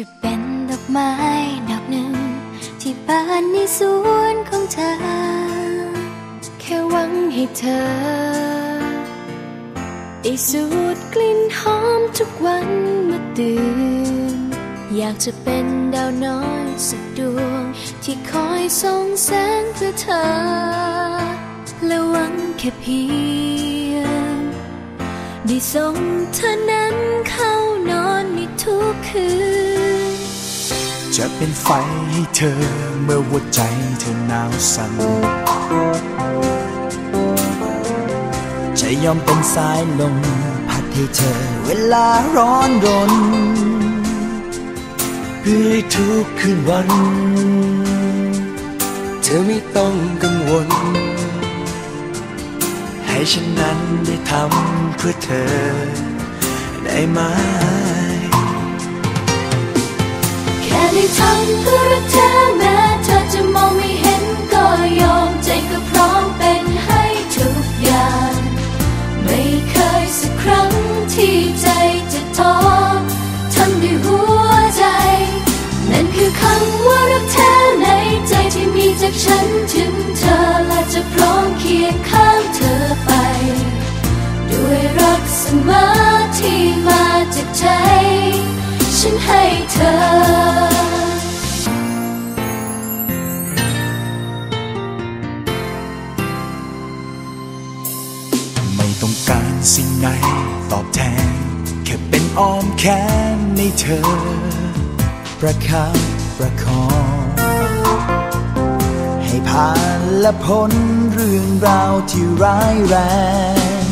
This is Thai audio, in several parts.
จะเป็นดอกไม้ดอกหนึ่ง บานในสวนของเธอ แค่หวังให้เธอ ได้สูดกลิ่นหอมทุกวันมื่อตื่น อยากจะเป็นดาวน้อยสักดวง ที่คอยส่องแสงเพื่อเธอ และหวังแค่เพียง ได้ส่งเธอนั้นเข้านอนในทุกคืน จะเป็นไฟให้เธอเมื่อหัวใจเธอหนาวสั่นจะยอมเป็นสายลมพัดให้เธอเวลาร้อนรน เพื่อให้ทุกคืนวัน เธอไม่ต้องกังวล ให้ฉันนั้นได้ทำเพื่อเธอได้ไหม ทำเพื่อรักเธอแม้เธอจะมองไม่เห็นก็ยอมใจก็พร้อมเป็นให้ทุกอย่าง ไม่เคยสักครั้งที่ใจจะท้อทำด้วยหัวใจ นั่นคือคำว่ารักเธอในใจที่มีจากฉันถึงเธอและจะพร้อมเคียงข้างเธอไป ด้วยรักเสมอที่มาจากใจ ฉันให้เธอ ต้องการสิ่งไหนตอบแทน แค่เป็นอ้อมแขนในเธอ ประคับประคอง ให้ผ่านและพ้นเรื่องราวที่ร้ายแรง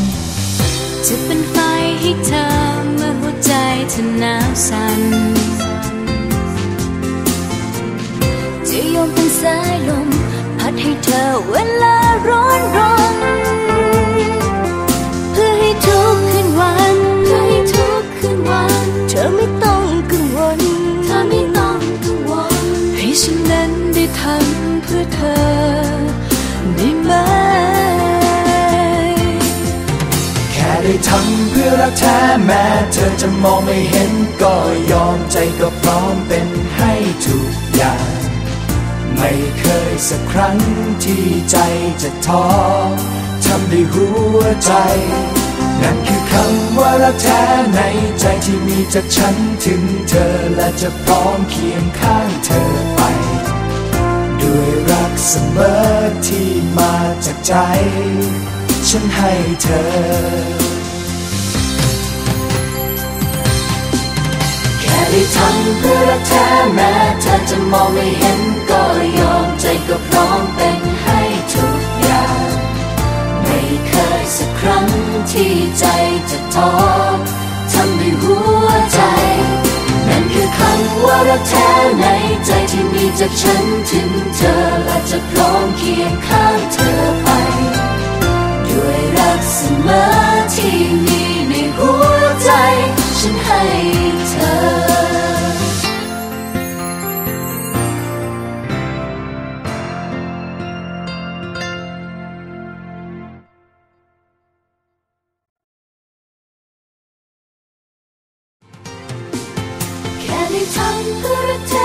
จะเป็นไฟให้เธอเมื่อหัวใจเธอหนาวสั่นจะยอมเป็นสายลม พัดให้เธอเวลาร้อนรอน ได้ทำเพื่อเธอได้ไหม แค่ได้ทำเพื่อรักแท้แม้เธอจะมองไม่เห็นก็ยอมใจก็พร้อมเป็นให้ทุกอย่าง ไม่เคยสักครั้งที่ใจจะท้อทำด้วยหัวใจนั่นคือคำว่ารักแท้ในใจที่มีจากฉันถึงเธอและจะพร้อมเคียงข้างเธอ เสมอที่มาจากใจ ฉันให้เธอ แค่ได้ทำเพื่อรักแท้แม้เธอจะมองไม่เห็นก็ยอมใจก็พร้อมเป็นให้ทุกอย่าง ไม่เคยสักครั้งที่ใจจะท้อทำด้วยหัวใจ รักแท้ในใจที่มีจากฉันถึงเธอและจะพร้อมเคียงข้างเธอไป ด้วยรักเสมอที่มี แค่ได้ท